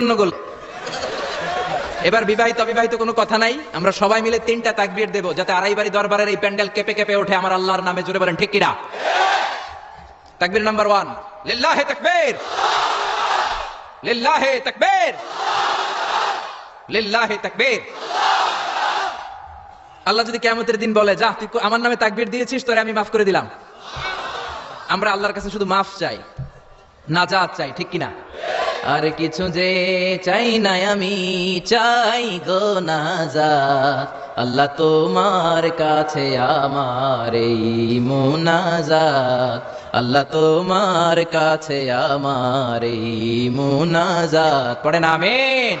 গন্ডগোল এবার বিবাহিত, অবিবাহিত কোনো কথা নাই। আমরা সবাই মিলে তিনটা তাকবীর দেব যাতে আড়াই বাড়ি দরবারের এই প্যান্ডেল কেঁপে কেঁপে ওঠে আমার আল্লাহর নামে। জুড়ে বলেন, ঠিক কিনা? তাকবীর নাম্বার ওয়ান। লিল্লাহে তাকবীর। লিল্লাহে তাকবীর। লিল্লাহে তাকবীর। আল্লাহ যদি কিয়ামতের দিন বলে যা তুই আমার নামে তাকবীর দিয়েছিস, তোরে আমি মাফ করে দিলাম। আমরা আল্লাহর কাছে শুধু মাফ চাই, নাজাত চাই, ঠিক কিনা? আর কিছু যে চাই না আমি চাই গো নাজাত। আল্লাহ তোমার কাছে আমার এই মুনাজাত। আল্লাহ তোমার কাছে আমার এই মুনাজাত। পড়েন আমিন।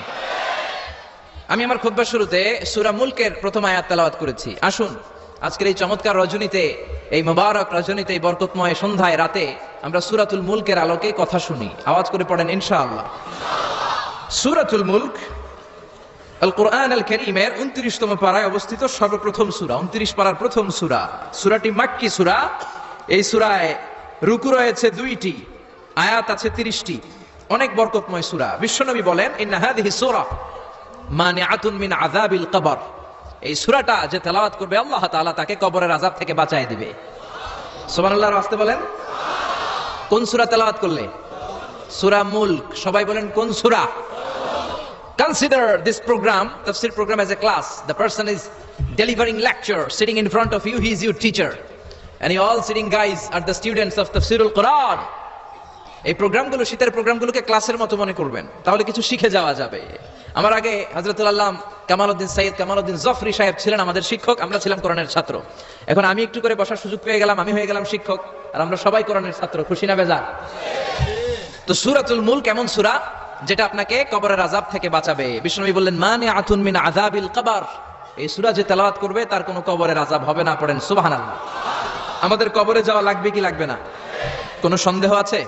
আমি আমার খুতবার শুরুতে সূরা মুলকের প্রথম আয়াত তেলাওয়াত করেছি। আসুন। আজকের এই চমৎকার রজনীতে, এই মোবারক রজনীতে, এই বরকতময় সন্ধ্যায়, রাতে আমরা সুরাতুল মুলকের আলোকে কথা শুনি। আওয়াজ করে পড়েন, ইনশাআল্লাহ। সুরাতুল মুলক আল কোরআন আল করিমের উনত্রিশতম পাড়ায় অবস্থিত সর্বপ্রথম সূরা, উনত্রিশ পাড়ার প্রথম সূরা। সূরাটি মাক্কি সূরা। এই সূরায় রুকু রয়েছে দুইটি, আয়াত আছে তিরিশটি। অনেক বরকতময় সূরা। বিশ্বনবী বলেন, ইন্না হাদিহি সূরা মানে আতুন মিন আযাবিল কবর। এই সূরাটা যে তেলাওয়াত করবে আল্লাহ তাআলা তাকে কবরের আযাব থেকে বাঁচায় দিবে সুবহানাল্লাহর আস্তে বলেন কোন সূরা তেলাওয়াত করলে সূরা মুলক সবাই বলেন কোন সূরা Consider this program, Tafsir program as a class. The person is delivering lecture, sitting in front of you, he is your teacher. And you all sitting guys are the students of Tafsirul Quran. এই প্রোগ্রামগুলো শীতের প্রোগ্রামগুলোকে ক্লাসের মতো মনে করবেন। তাহলে কিছু শিখে যাওয়া যাবে। আমার আগে হজরতুল আল্লাহ কামালউদ্দিন সাইদ কামালউদ্দিন জফরি সাহেব ছিলেন আমাদের শিক্ষক, আমরা ছিলাম কোরআনের ছাত্র। এখন আমি একটু করে বসার সুযোগ পেয়ে গেলাম, আমি হয়ে গেলাম শিক্ষক, আর আমরা সবাই কোরআনের ছাত্র। খুশি না বেজা তো সুরাতুল মুল কেমন সুরা যেটা আপনাকে কবরের আজাব থেকে বাঁচাবে। বিষ্ণুবী বললেন মানে আতুন মিন আযাবিল কবর। এই সুরা যে তেলাওয়াত করবে, তার কোনো কবরের আজাব হবে না, পড়েন সুবহানাল্লাহ। আমাদের কবরে যাওয়া লাগবে কি লাগবে না? কোনো সন্দেহ আছে?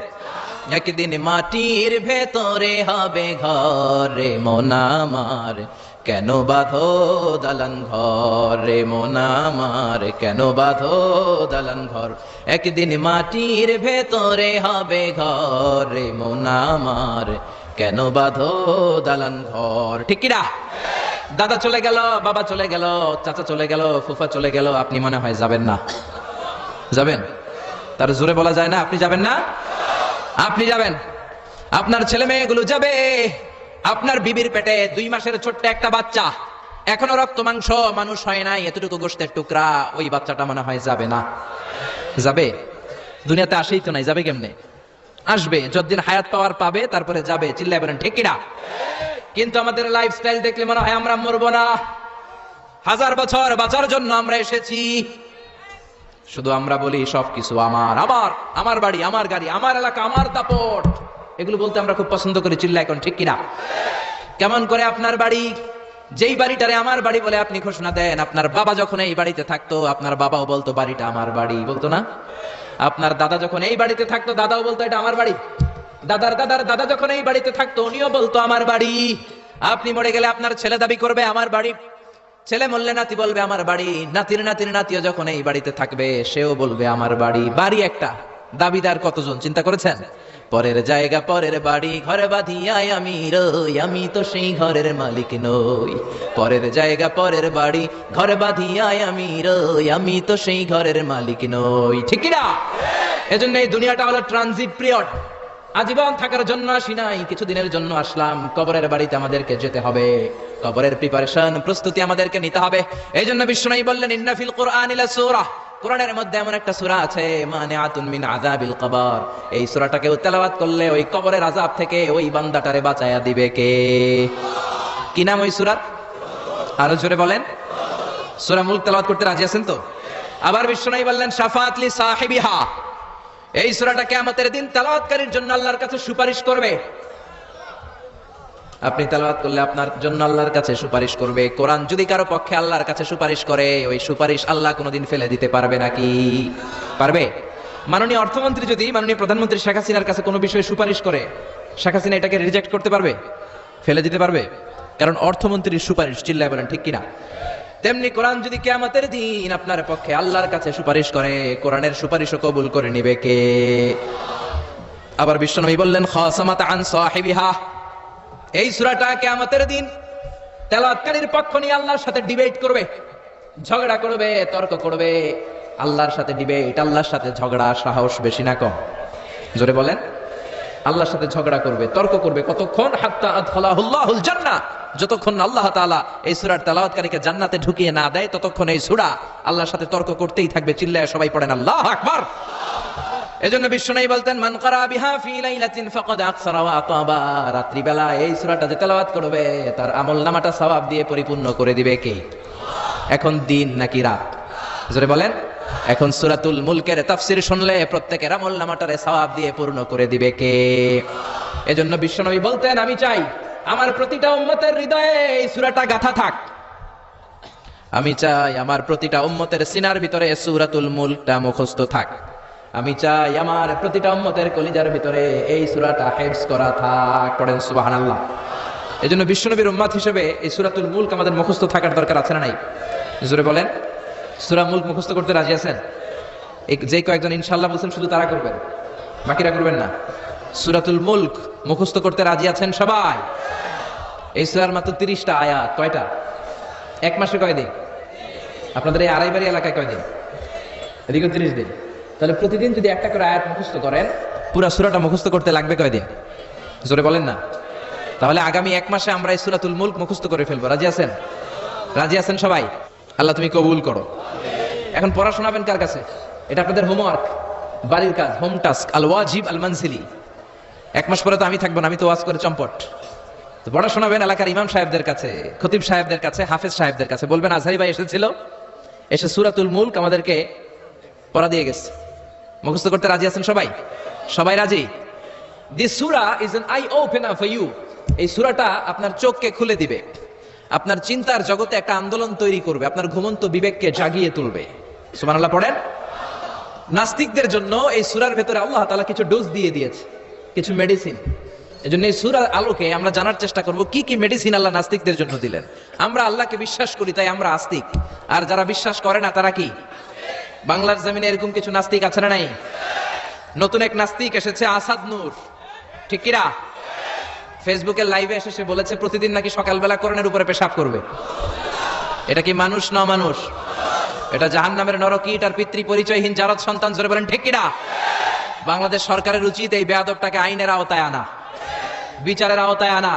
একদিন মাটির ভেতরে হবে ঘরে মোনামার। কেন বাঁধো দালান ঘরে মোনামার? কেন বাঁধো দালান ঘর? একদিন মাটির ভেতরে হবে ঘরে মোনামার। কেন বাঁধো দালান ঘর? ঠিক কিনা? দাদা চলে গেল, বাবা চলে গেল, চাচা চলে গেল, ফুফা চলে গেল, আপনি মনে হয় যাবেন না। যাবেন? তার জোরে বলা যায় না, আপনি যাবেন না? আপনি যাবেন। আপনার ছেলে মেয়েগুলো যাবে। আপনার বিবির পেটে দুই মাসের ছোট্ট একটা বাচ্চা। এখনও রক্ত মাংস মানুষ হয় নাই, এতটুকু গোষ্ঠের টুকরা ওই বাচ্চাটা মনে হয় যাবে না। যাবে? দুনিয়াতে আসেই তো নাই, যাবে কেমনে? আসবে, যতদিন হায়াত পাওয়ার পাবে, তারপরে যাবে। চিল্লাই বলেন কিনা? কিন্তু আমাদের লাইফস্টাইল দেখলে মনে হয় আমরা মরবো না। হাজার বছর বাঁচার জন্য আমরা এসেছি। শুধু আমরা বলি সবকিছু আমার আমার আমার বাড়ি, আমার গাড়ি, আমার এলাকা, আমার দাপট। এগুলো বলতে আমরা খুব পছন্দ করি চিল্লা এখন ঠিক কিনা? কেমন করে আপনার বাড়ি? যেই বাড়িটারে আমার বাড়ি বলে আপনি ঘোষণা দেন, আপনার বাবা যখন এই বাড়িতে থাকতো, আপনার বাবাও বলতো, বাড়িটা আমার বাড়ি, বলতো না? আপনার দাদা যখন এই বাড়িতে থাকতো, দাদাও বলতো, এটা আমার বাড়ি। দাদার দাদার দাদা যখন এই বাড়িতে থাকতো, উনিও বলতো, আমার বাড়ি। আপনি মরে গেলে আপনার ছেলে দাবি করবে, আমার বাড়ি। ছেলে মরলে নাতি বলবে আমার বাড়ি, নাতির নাতির নাতিও যখন এই বাড়িতে থাকবে, সেও বলবে আমার বাড়ি। বাড়ি একটা, দাবিদার কতজন, চিন্তা করেছেন? পরের জায়গা, পরের বাড়ি, ঘরে বাঁধিয়াই আমি রই, আমি তো সেই ঘরের মালিক নই। পরের জায়গা, পরের বাড়ি, ঘরে বাঁধিয়াই আমি রই, আমি তো সেই ঘরের মালিক নই। ঠিক না? এজন্য এই দুনিয়াটা হলো ট্রানজিট পিরিয়ড। আজীবন থাকার জন্য আসি নাই, কিছুদিনের জন্য আসলাম, কবরের বাড়িতে আমাদেরকে যেতে হবে। কবরের প্রিপারেশন প্রস্তুতি আমাদেরকে নিতে হবে। এই জন্য বিষ্ণু বললেন ইন্নাফিল কোরআন ইলা সূরা। কোরআনের মধ্যে এমন একটা সূরা আছে মানে আতুন মিন আযাবিল কবর। এই সূরাটাকে তেলাওয়াত করলে ওই কবরের আযাব থেকে ওই বান্দাটারে বাঁচায়া দিবে কে? কি নাম ওই সূরার? আরও জোরে বলেন। সূরা মুলক তেলাওয়াত করতে রাজি আছেন তো? আবার বিষ্ণু বললেন, শাফাআত লি সাহিবিহা। এই সূরাটা কিয়ামতের দিন তেলাওয়াতকারীর জন্য আল্লাহর কাছে সুপারিশ করবে। আপনি তেলাওয়াত করলে আপনার জন্য আল্লাহর কাছে সুপারিশ করবে। কোরআন যদি কারও পক্ষে আল্লাহর কাছে সুপারিশ করে, ওই সুপারিশ আল্লাহ কোনোদিন ফেলে দিতে পারবে নাকি? পারবে? মাননীয় অর্থমন্ত্রী যদি, মাননীয় প্রধানমন্ত্রী শেখ হাসিনার কাছে কোনো বিষয়ে সুপারিশ করে, শেখ হাসিনা এটাকে রিজেক্ট করতে পারবে? ফেলে দিতে পারবে? কারণ অর্থমন্ত্রীর সুপারিশ চিল্লায় বলেন, ঠিক কিনা? তেমনি কোরআন যদি কেয়ামতের দিন আপনার পক্ষে আল্লাহর কাছে সুপারিশ করে, কোরআনের সুপারিশও কবুল করে নিবে কে? আবার বিশ্বনবী বললেন খাসামাত আন সাহিবিহা। এই সূরাটা কিয়ামতের দিন তেলাওয়াতকারীর পক্ষ নিয়ে আল্লাহর সাথে ডিবেট করবে, ঝগড়া করবে, তর্ক করবে। আল্লাহর সাথে ডিবেট আল্লাহর সাথে ঝগড়া, সাহস বেশি না কম। জোরে বলেন, আল্লাহর সাথে ঝগড়া করবে, তর্ক করবে। কতক্ষণ? হাত্তা আদখালাহুল্লাহুল জান্নাহ। যতক্ষণ আল্লাহ তাআলা এই সূরার তেলাওয়াতকারীকে জান্নাতে ঢুকিয়ে না দেয়, ততক্ষণ এই সূরা আল্লাহর সাথে তর্ক করতেই থাকবে। চিল্লায় সবাই পড়েন, আল্লাহু আকবার! এজন্য বিশ্বনাই বলতেন, মান করা বিহা ফি লাইলাতিন ফাকাদ আকসারা ওয়া আতাবা। রাত্রিবেলা এই সূরাটা যে তেলাওয়াত করবে, তার আমল নামাটা সওয়াব দিয়ে পরিপূর্ণ করে দিবে কে? এখন দিন নাকি রাত? জোরে বলেন, এখন সূরাতুল মুলকের তাফসীর শুনলে প্রত্যেকের আমল নামাটারে সওয়াব দিয়ে পূর্ণ করে দিবে কে? এজন্য বিশ্বনবী বলতেন, আমি চাই আমার প্রতিটা উম্মতের হৃদয়ে এই সূরাটা গাথা থাক। আমি চাই আমার প্রতিটা উম্মতের সিনার ভিতরে সূরাতুল মুলকটা মুখস্থ থাক। আমি চাই আমার প্রতিটা উম্মতের কলিজার ভিতরে এই সুরাটা হেফজ করা থাক। পড়েন সুবহানাল্লাহ। এজন্য বিশ্বনবীর উম্মত হিসেবে এই সুরাতুল মুলক আমাদের মুখস্থ থাকার দরকার আছে না নাই? জোরে বলেন। সুরা মুলক মুখস্থ করতে রাজি আছেন? এই যে কয়েকজন ইনশাল্লাহ বলছেন শুধু তারা করবেন, বাকিরা করবেন না। সুরাতুল মুলক মুখস্থ করতে রাজি আছেন সবাই? এই সুরার মাত্র 30টা আয়াত, কয়টা? এক মাসে কয় দিন আপনাদের এই আড়াইবাড়ি এলাকায় কয় দিন এদিকে তিরিশ দিন। তাহলে প্রতিদিন যদি একটা করে আয়াত মুখস্থ করেন, পুরো সুরাটা মুখস্থ করতে লাগবে কয়দিন? জোরে বলেন না। তাহলে আগামী এক মাসে আমরা এই সুরাতুল মুলক মুখস্থ করে ফেলব। রাজি আছেন? রাজি আছেন সবাই? আল্লাহ তুমি কবুল করো। এখন পড়া শোনাবেন কার কাছে? এটা আপনাদের হোমওয়ার্ক বাড়ির কাজ হোম টাস্ক আল ওয়াজিব আল মানসিলি এক মাস পরে তো আমি থাকব না, আমি তো ওয়াজ করে চম্পট। তো পড়া শোনাবেন এলাকার ইমাম সাহেবদের কাছে, খতিব সাহেবদের কাছে, হাফেজ সাহেবদের কাছে। বলবেন, আজহারি ভাই এসেছিল, এসে সুরাতুল মুলক আমাদেরকে পড়া দিয়ে গেছে। মুখস্থ করতে রাজি আছেন সবাই? সবাই রাজি? দিস সুরা is an eye opener for you এই সুরাটা আপনার চোখকে খুলে দিবে। আপনার চিন্তার জগতে একটা আন্দোলন তৈরি করবে। আপনার ঘুমন্ত বিবেককে জাগিয়ে তুলবে। সুবহানাল্লাহ পড়েন? নাস্তিকদের জন্য এই সুরার ভেতরে আল্লাহ তাআলা কিছু ডোজ দিয়ে দিয়েছে। কিছু মেডিসিন এজন্য এই সুরার আলোকে আমরা জানার চেষ্টা করব, কি কি মেডিসিন আল্লাহ নাস্তিকদের জন্য দিলেন? আমরা আল্লাহকে বিশ্বাস করি, তাই আমরা আস্তিক। আর যারা বিশ্বাস করে না, তারা কি? বাংলার জমিনে এরকম কিছু নাস্তিক আছে না নাই? নতুন এক নাস্তিক এসেছে, আসাদ নূর। ঠিক কিরা ফেসবুকের লাইভে এসে সে বলেছে, প্রতিদিন নাকি সকালবেলা করণের উপরে পেশাব করবে। এটা কি মানুষ না মানুষ এটা জাহান নামের নরকীট আর পিতৃ পরিচয়হীন জারদ সন্তান, জোরে বলেন, ঠিক কিনা বাংলাদেশ সরকারের উচিত এই বেয়াদবটাকে আইনের আওতায় আনা, বিচারের আওতায় আনা,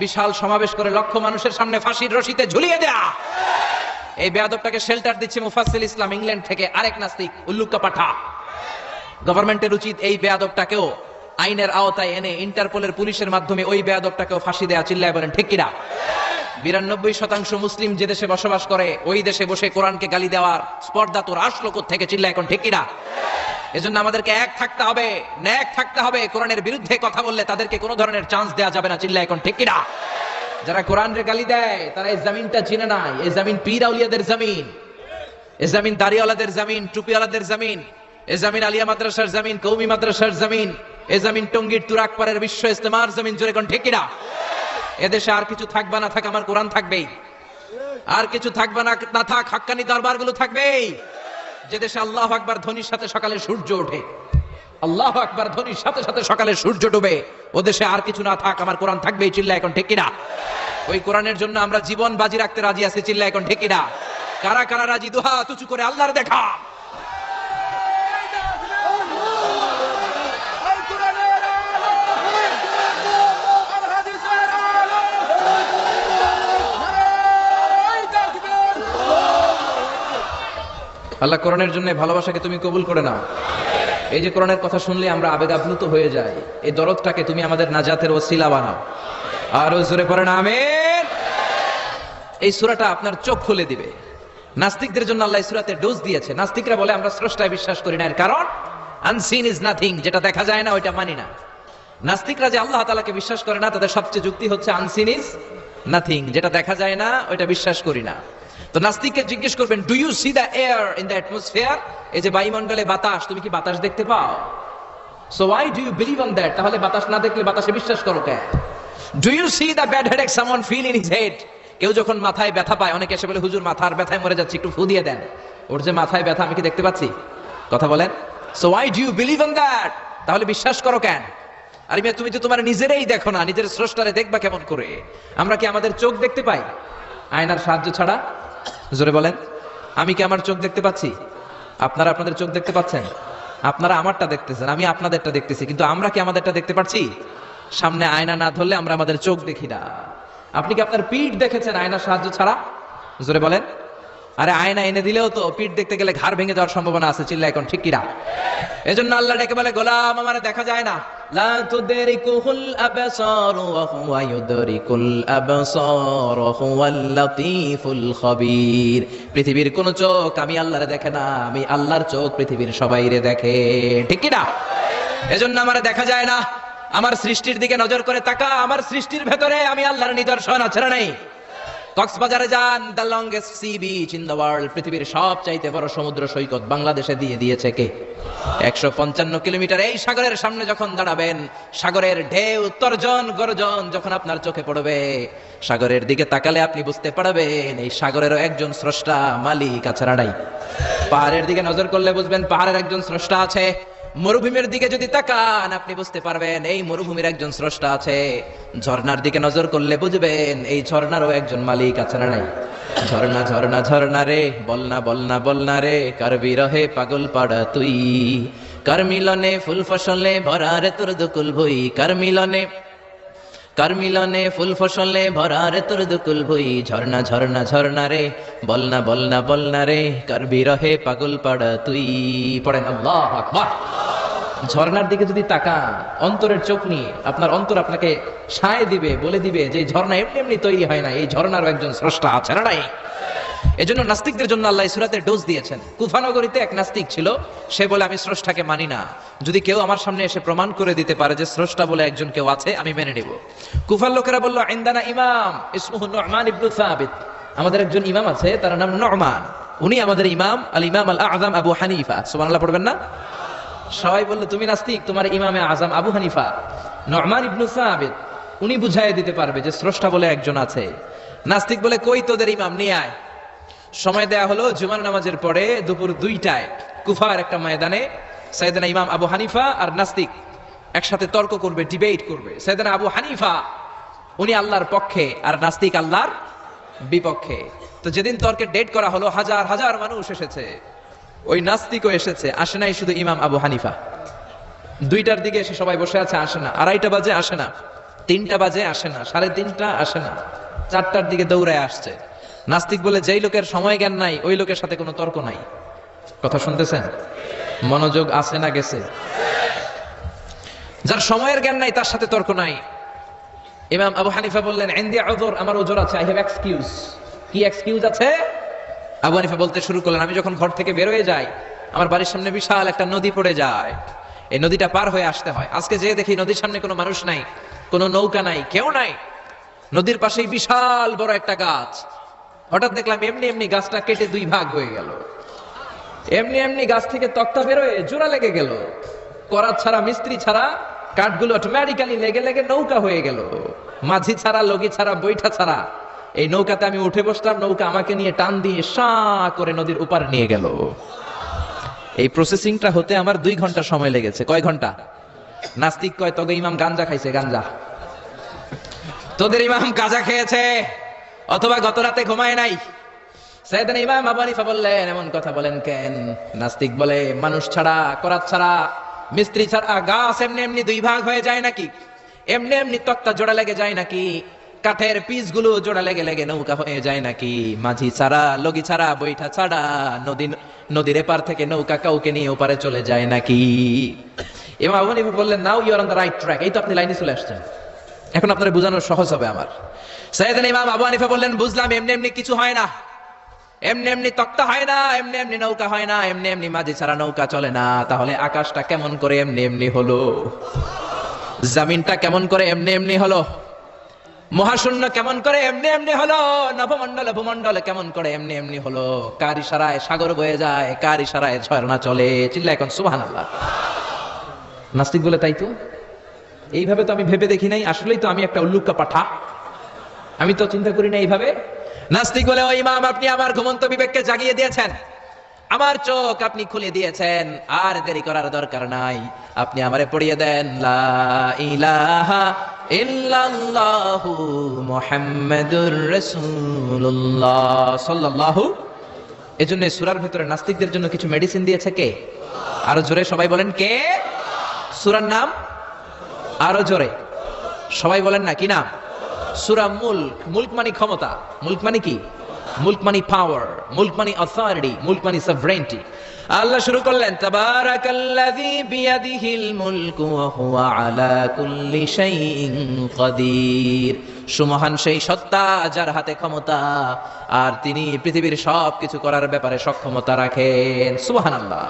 বিশাল সমাবেশ করে লক্ষ মানুষের সামনে ফাঁসির রশিতে ঝুলিয়ে দেয়া। এই বেয়াদবটাকে শেল্টার দিচ্ছে মুফাসসিল ইসলাম ইংল্যান্ড থেকে আরেক নাস্তিক উল্লুক্কা পাঠা। গভর্নমেন্টের উচিত এই বেয়াদবটাকেও আইনের আওতায় এনে ইন্টারপোলের পুলিশের মাধ্যমে ওই বেয়াদবটাকেও ফাঁসি দেয়া, চিল্লায় বলেন, ঠিক কিনা? বিরানব্বই শতাংশ মুসলিম যে দেশে বসবাস করে, ওই দেশে বসে কোরআনকে গালি দেওয়ার স্পর্ধা তোর আসলো থেকে চিল্লা এখন, ঠিক কিনা? এজন্য আমাদেরকে এক থাকতে হবে, ন্যাক থাকতে হবে। কোরআনের বিরুদ্ধে কথা বললে তাদেরকে কোনো ধরনের চান্স দেওয়া যাবে না চিল্লা এখন, ঠিক কিনা? যারা কোরআনের গালি দেয়, তারা এই জমিনটা চিনে নাই। এই জমিন পীর আউলিয়াদের জমিন। এ জমিন দাড়িওয়ালাদের জমিন, টুপিওয়ালাদের জমিন। এ জমিন আলিয়া মাদ্রাসার জমিন, কৌমি মাদ্রাসার জমিন। এ জমিন টঙ্গীর তুরাকপাড়ের বিশ্ব ইস্তেমার জমিন, জোরে কোন ঠিকিরা এদেশে আর কিছু থাকবে না থাক, আমার কোরআন থাকবেই। আর কিছু থাকবে না না থাক, হাক্কানি দরবারগুলো থাকবেই। যে দেশে আল্লাহ আকবার ধ্বনির সাথে সকালে সূর্য ওঠে। আল্লাহ আকবার ধ্বনির সাথে সাথে সকালে সূর্য ডুবে। ও দেশে আর কিছু না থাক, আমার কোরআন থাকবেই চিল্লা এখন ঠিক কিনা? ওই কোরআনের জন্য আমরা জীবন বাজি রাখতে রাজি আছি চিল্লা এখন ঠিক কিনা? কারা কারা রাজি? দুহা তুচু করে আল্লাহর দেখা। আল্লাহ কোরআনের জন্য ভালোবাসাকে তুমি কবুল করে নাও। এই যে কোরআনের কথা শুনলে আমরা আবেগ আপ্লুত হয়ে যাই। এই দরদটাকে তুমি আমাদের নাজাতের ওসিলা বানাও। আর জোরে পড়ে না, আমেন। এই সূরাটা আপনার চোখ খুলে দিবে। নাস্তিকদের জন্য আল্লাহ সূরাতে ডোজ দিয়েছে। নাস্তিকরা বলে, আমরা স্রষ্টায় বিশ্বাস করি না। এর কারণ আনসিন ইজ নাথিং যেটা দেখা যায় না, ওইটা মানি না। নাস্তিকরা যে আল্লাহ তালাকে বিশ্বাস করে না, তাদের সবচেয়ে যুক্তি হচ্ছে আনসিন ইজ নাথিং যেটা দেখা যায় না, ওইটা বিশ্বাস করি না। তো নাস্তিককে জিজ্ঞেস করবেন do you see the air in the atmosphere এই যে বায়ুমণ্ডলে বাতাস, তুমি কি বাতাস দেখতে পাও? So why do you believe on that তাহলে বাতাস না দেখলে বাতাসে বিশ্বাস করো কেন do you see the bad headache someone feel in his head কেউ যখন মাথায় ব্যথা পায়, অনেকে এসে বলে, হুজুর, মাথার ব্যথায় মরে যাচ্ছে, একটু ফু দিয়ে দেন। ওর যে মাথায় ব্যথা, আমি কি দেখতে পাচ্ছি? কথা বলেন। So why do you believe on that তাহলে বিশ্বাস করো কেন? আরে মেয়ে, তুমি তো তোমার নিজেরাই দেখো না, নিজের স্রষ্টারে দেখবা কেমন করে? আমরা কি আমাদের চোখ দেখতে পাই? আয়নার সাহায্য ছাড়া জোরে বলেন, আমি কি আমার চোখ দেখতে পাচ্ছি? আপনারা আপনাদের চোখ দেখতে পাচ্ছেন? আপনারা আমারটা দেখতেছেন, আমি আপনাদেরটা দেখতেছি, কিন্তু আমরা কি আমাদেরটা দেখতে পাচ্ছি? সামনে আয়না না ধরলে আমরা আমাদের চোখ দেখি না। আপনি কি আপনার পিঠ দেখেছেন আয়নার সাহায্য ছাড়া? জোরে বলেন আরে আয়না এনে দিলেও তো পিঠ দেখতে গেলে ঘাড় ভেঙে যাওয়ার সম্ভাবনা আছে চিল্লা এখন ঠিক কিনা? এজন্য আল্লাহ ডেকে বলে, গোলাম আমার দেখা যায় না। লা তুদরিকুহুল আবসার ওয়া হুয়া পৃথিবীর কোন চোখ আমি আল্লাহরে দেখে না, আমি আল্লাহর চোখ পৃথিবীর সবাইরে দেখে। ঠিক কিনা? এজন্য আমার দেখা যায় না। আমার সৃষ্টির দিকে নজর করে তাকা, আমার সৃষ্টির ভেতরে আমি আল্লাহর নিদর্শন আছে না নেই? কক্সবাজারে যান, the longest sea beach in the world পৃথিবীর সব চাইতে বড় সমুদ্র সৈকত বাংলাদেশে দিয়ে দিয়েছে কে? একশো পঞ্চান্ন কিলোমিটার এই সাগরের সামনে যখন দাঁড়াবেন, সাগরের ঢেউ, তর্জন, গর্জন যখন আপনার চোখে পড়বে, সাগরের দিকে তাকালে আপনি বুঝতে পারবেন, এই সাগরেরও একজন স্রষ্টা মালিক আছে নাই? পাহাড়ের দিকে নজর করলে বুঝবেন পাহাড়ের একজন স্রষ্টা আছে। মরুভূমির দিকে যদি তাকান, আপনি বুঝতে পারবেন এই মরুভূমির একজন স্রষ্টা আছে। ঝর্ণার দিকে নজর করলে বুঝবেন এই ঝর্ণারও একজন মালিক আছে না নাই? ঝর্ণা ঝর্ণা ঝর্ণা রে, বলনা বলনা বলনা রে, কার বিরহে পাগল পাড়া তুই? কার মিলনে ফুল ফসলে ভরা রে তোর দুকুল ভুই? কার মিলনে কার মিলনে ফুল ফসলে ভরা রে তোর দুকুল ভুই, ঝর্ণা ঝর্ণা ঝর্ণা রে, বলনা বলনা বলনা রে, কার বিরহে পাগল পাড়া তুই, পড়েন আল্লাহ আকবার। ঝর্ণার দিকে যদি তাকা অন্তরের চোখ নিয়ে, আপনার অন্তর আপনাকে সায় দিবে, বলে দিবে যে ঝর্ণা এমনি এমনি তৈরি হয় না, এই ঝর্ণারও একজন স্রষ্টা আছে না নাই? এজন্য নাস্তিকদের জন্য আল্লাহ সুরাতে ডোজ দিয়েছেন। কুফানগরীতে এক নাস্তিক ছিল, সে বলে, আমি স্রষ্টাকে মানি না। যদি কেউ আমার সামনে এসে প্রমাণ করে দিতে পারে যে স্রষ্টা বলে একজন কেউ আছে, আমি মেনে নিব। কুফার লোকেরা বলল, ইন্দানা ইমাম ইসমুহু নু'মান ইবনু সাবিত। আমাদের একজন ইমাম আছে, তার নাম নরমান উনি আমাদের ইমাম, আল ইমাম আল আযম আবু হানিফা। সুবহানাল্লাহ পড়বেন না? সবাই বলল, তুমি নাস্তিক, তোমার ইমামে আজম আবু হানিফা। নরমান ইবনু সাবিত, উনি বুঝাই দিতে পারবে যে স্রষ্টা বলে একজন আছে। নাস্তিক বলে, কই তোদের ইমাম? নিয়ে আয়। সময় দেয়া হলো জুমার নামাজের পরে দুপুর দুইটায়, কুফার একটা ময়দানে। সাইদানা ইমাম আবু হানিফা আর নাস্তিক একসাথে তর্ক করবে, ডিবেট করবে। সাইদানা আবু হানিফা, উনি আল্লাহর পক্ষে আর নাস্তিক আল্লাহর বিপক্ষে। তো যেদিন তর্কে ডেট করা হলো, হাজার হাজার মানুষ এসেছে। ওই নাস্তিকও এসেছে, আসে নাই শুধু ইমাম আবু হানিফা। দুইটার দিকে এসে সবাই বসে আছে, আসে না। আড়াইটা বাজে, আসে না। তিনটা বাজে, আসে না। সাড়ে তিনটা, আসে না। চারটার দিকে দৌড়ায় আসছে। নাস্তিক বলে যেই লোকের সময় জ্ঞান নাই, ওই লোকের সাথে কোনো তর্ক নাই। কথা শুনতেছেন? মনোযোগ আছে না গেছে? যার সময়ের জ্ঞান নাই, তার সাথে তর্ক নাই। ইমাম আবু হানিফা বললেন এন্দি ওজোর আমার ওজোর আছে আই হ্যাভ এক্সকিউজ কি এক্সকিউজ আছে? আবু হানিফা বলতে শুরু করলেন, আমি যখন ঘর থেকে বের হয়ে যাই, আমার বাড়ির সামনে বিশাল একটা নদী পড়ে যায়। এই নদীটা পার হয়ে আসতে হয়। আজকে যে দেখি নদীর সামনে কোনো মানুষ নাই, কোনো নৌকা নাই, কেউ নাই। নদীর পাশেই বিশাল বড় একটা গাছ। হঠাৎ দেখলাম এমনি এমনি গাছটা কেটে দুই ভাগ হয়ে গেল। এমনি এমনি গাছ থেকে তক্তা বেরোয়, জোড়া লেগে গেল। করাত ছাড়া, মিস্ত্রি ছাড়া, কাঠগুলো অটোমেটিক্যালি লেগে লেগে নৌকা হয়ে গেল। মাঝি ছাড়া, লগি ছাড়া, বৈঠা ছাড়া। এই নৌকাতে আমি উঠে বসলাম, নৌকা আমাকে নিয়ে টান দিয়ে সা করে নদীর উপার নিয়ে গেল। এই প্রসেসিংটা হতে আমার দুই ঘণ্টা সময় লেগেছে। কয় ঘণ্টা? নাস্তিক কয় তবে ইমাম গাঞ্জা খাইছে, গাঞ্জা। তোদের ইমাম গাঁজা খেয়েছে। অথবা গত রাতে ঘুমায় নাই। সাইদান ইমাম আবু হানিফা বললেন, এমন কথা বলেন কেন? নাস্তিক বলে, মানুষ ছাড়া, করাত ছাড়া, মিস্ত্রি ছাড়া গাছ এমনি এমনি দুই ভাগ হয়ে যায় নাকি? এমনি এমনি তক্তা জোড়া লেগে যায় নাকি? কাঠের পিসগুলো জোড়া লেগে লেগে নৌকা হয়ে যায় নাকি? মাঝি ছাড়া, লগি ছাড়া, বৈঠা ছাড়া, নদী, নদীর এপার থেকে নৌকা কাউকে নিয়ে ওপারে চলে যায় নাকি? এবং আবু হানিফা বললেন, now you're on the right track. এই তো আপনি লাইনে চলে আসছেন। এখন আপনার বোঝানো সহজ হবে আমার। সাইয়েদ ইমাম আবু হানিফা বললেন, বুঝলাম, এমনি এমনি কিছু হয় না। এমনি এমনি তক্তা হয় না, এমনি এমনি নৌকা হয় না, এমনি এমনি মাঝি ছাড়া নৌকা চলে না। তাহলে আকাশটা কেমন করে এমনি এমনি হলো? জামিনটা কেমন করে এমনি এমনি হলো? মহাশূন্য কেমন করে এমনি এমনি হলো? নভমণ্ডল ভূমণ্ডল কেমন করে এমনি এমনি হলো? কার ইশারায় সাগর বয়ে যায়, কার ইশারায় ঝর্ণা চলে? চিল্লা এখন, সুবহানাল্লাহ। নাস্তিক বলে তাই তো? এইভাবে তো আমি ভেবে দেখি নাই, আসলেই তো আমি একটা উল্লুক্কা পাঠা। আমি তো চিন্তা করি না এইভাবে। নাস্তিক বলে ওই ইমাম, আপনি আমার ঘুমন্ত বিবেককে জাগিয়ে দিয়েছেন। আমার চোখ আপনি খুলে দিয়েছেন, আর দেরি করার দরকার নাই। আপনি আমারে পড়িয়ে দেন, লা ইলাহা এজন্য সূরার ভিতরে নাস্তিকদের জন্য কিছু মেডিসিন দিয়েছে কে? আরও জোরে সবাই বলেন কে? সূরার নাম? আরও জোরে। সবাই বলেন না, কি না সুরা মুলক মুলক মানে ক্ষমতা, মুলক মানে কি? মুলক মানে পাওয়ার মুলক মানে অথরিটি মুলক মানে সভরেন্টি আল্লাহ শুরু করলেন, তাবারাকাল্লাযী বিয়াদিহিল মুলকু ওয়া হুয়া আলা কুল্লি শাইইন কাদির। সুমহান সেই সত্তা যার হাতে ক্ষমতা, আর তিনি পৃথিবীর সব কিছু করার ব্যাপারে সক্ষমতা রাখেন। সুবহানাল্লাহ।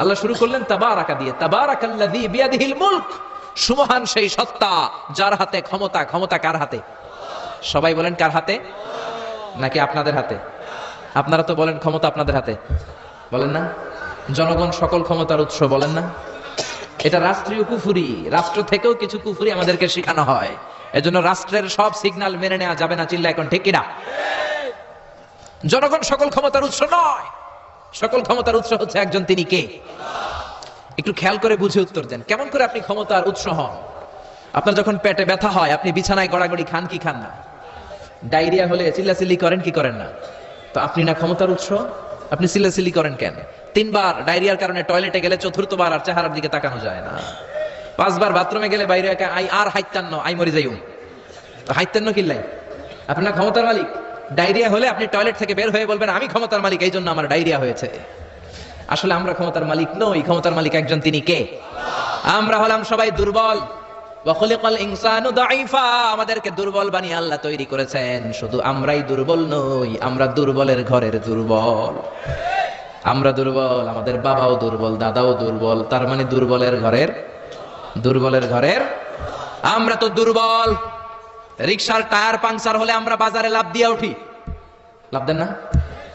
আল্লাহ শুরু করলেন, তাবারাকা দিয়ে, তাবারাকাল্লাযী বিয়াদিহিল মুলক। সুমহান সেই সত্তা যার হাতে ক্ষমতা ক্ষমতা কার হাতে? সবাই বলেন কার হাতে? নাকি আপনাদের হাতে? আপনারা তো বলেন ক্ষমতা আপনাদের হাতে। বলেন না? জনগণ সকল ক্ষমতার উৎস, বলেন না? এটা রাষ্ট্রীয় কুফুরি। রাষ্ট্র থেকেও কিছু কুফুরি আমাদেরকে শেখানো হয়। এজন্য রাষ্ট্রের সব সিগন্যাল মেনে নেওয়া যাবে না চিল্লা এখন ঠিক কিনা? জনগণ সকল ক্ষমতার উৎস নয়। সকল ক্ষমতার উৎস হচ্ছে একজন তিনি কে? একটু খেয়াল করে বুঝে উত্তর দেন। কেমন করে আপনি ক্ষমতার উৎস হন? আপনার যখন পেটে ব্যথা হয়, আপনি বিছানায় গড়াগড়ি খান কি খান না? ডায়রিয়া হলে চিল্লাচিল্লি করেন কি করেন না? তো আপনি না ক্ষমতার উৎস? আপনি চিল্লাচিল্লি করেন কেন? তিনবার ডায়রিয়ার কারণে টয়লেটে গেলে চতুর্থবার আর চেহারার দিকে তাকানো যায় না। পাঁচবার বাথরুমে গেলে বাইরে আই আর হাইতান্ন আই মরি যাইও তো হাইতান্ন কিল্লাই? আপনার ক্ষমতার মালিক? ডায়রিয়া হলে আপনি টয়লেট থেকে বের হয়ে বলবেন, আমি ক্ষমতার মালিক এই জন্য আমার ডায়রিয়া হয়েছে। আসলে আমরা ক্ষমতার মালিক নই, ক্ষমতার মালিক একজন তিনি কে? আমরা হলাম সবাই দুর্বল। আমাদেরকে দুর্বল বানিয়ে আল্লাহ তৈরি করেছেন। শুধু আমরাই দুর্বল নই, আমরা দুর্বলের ঘরের দুর্বল। আমরা দুর্বল, আমাদের বাবাও দুর্বল, দাদাও দুর্বল, তার মানে দুর্বলের ঘরের দুর্বলের ঘরের। আমরা তো দুর্বল। রিক্সার টায়ার পাংচার হলে আমরা বাজারে লাভ দিয়ে উঠি। লাভ দেন না?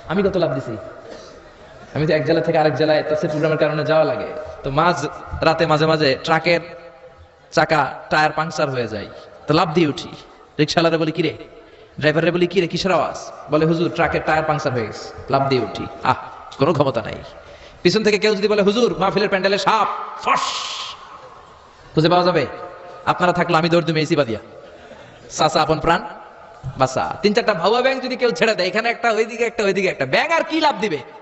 আমি কত লাভ দিছি? আমি তো এক জেলা থেকে আরেক জেলায় তাফসীর প্রোগ্রামের কারণে যাওয়া লাগে। তো মাঝ রাতে মাঝে মাঝে ট্রাকের চাকা, টায়ার পাংচার হয়ে যায়। তো লাভ দিয়ে উঠি। রিক্সাওয়ালারে বলি, কিরে? ড্রাইভারে বলি, কিরে, কিসের আওয়াজ? বলে, হুজুর, ট্রাকের টায়ার পাংচার হয়ে গেছে। লাভ দিয়ে উঠি। আহ, কোনো ক্ষমতা নাই। পিছন থেকে কেউ যদি বলে, হুজুর, মাহফিলের প্যান্ডেলে সাপ, ফস! খুঁজে পাওয়া যাবে? আপনারা থাকলে আমি দৌড় তুমি এসি বাদিয়া সাসা আপন প্রাণ, বাসা। তিন চারটা ভাবা ব্যাংক যদি কেউ ছেড়ে দেয়, এখানে একটা, ওইদিকে একটা ওইদিকে একটা। ব্যাংক আর কি লাভ দিবে?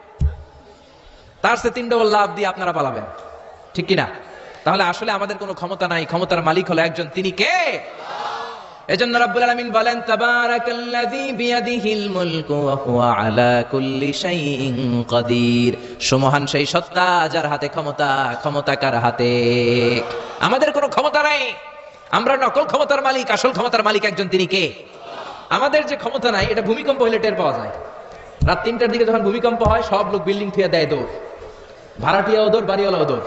তার সে তিন ডবল লাভ দিয়ে আপনারা পালাবেন। ঠিক কিনা? তাহলে আসলে আমাদের কোনো ক্ষমতা নাই। ক্ষমতার মালিক হলো একজন। তিনি কে? এজন্য রাব্বুল আলামিন বলেন, তাবারাকাল্লাযী বিয়াদিহিল মুলকু ওয়া হুয়া আলা কুল্লি শাইইন কাদির। সুমহান সেই সত্তা যার হাতে ক্ষমতা ক্ষমতা কার হাতে? আমাদের কোনো ক্ষমতা নাই। আমরা নকল ক্ষমতার মালিক, আসল ক্ষমতার মালিক একজন। তিনি কে? আমাদের যে ক্ষমতা নাই, এটা ভূমিকম্প হলে টের পাওয়া যায়। রাত তিনটার দিকে যখন ভূমিকম্প হয়, সব লোক বিল্ডিং থেকে দেয় দৌড়। ভাড়াটিয়া দৌড় বাড়িওয়ালা ওদর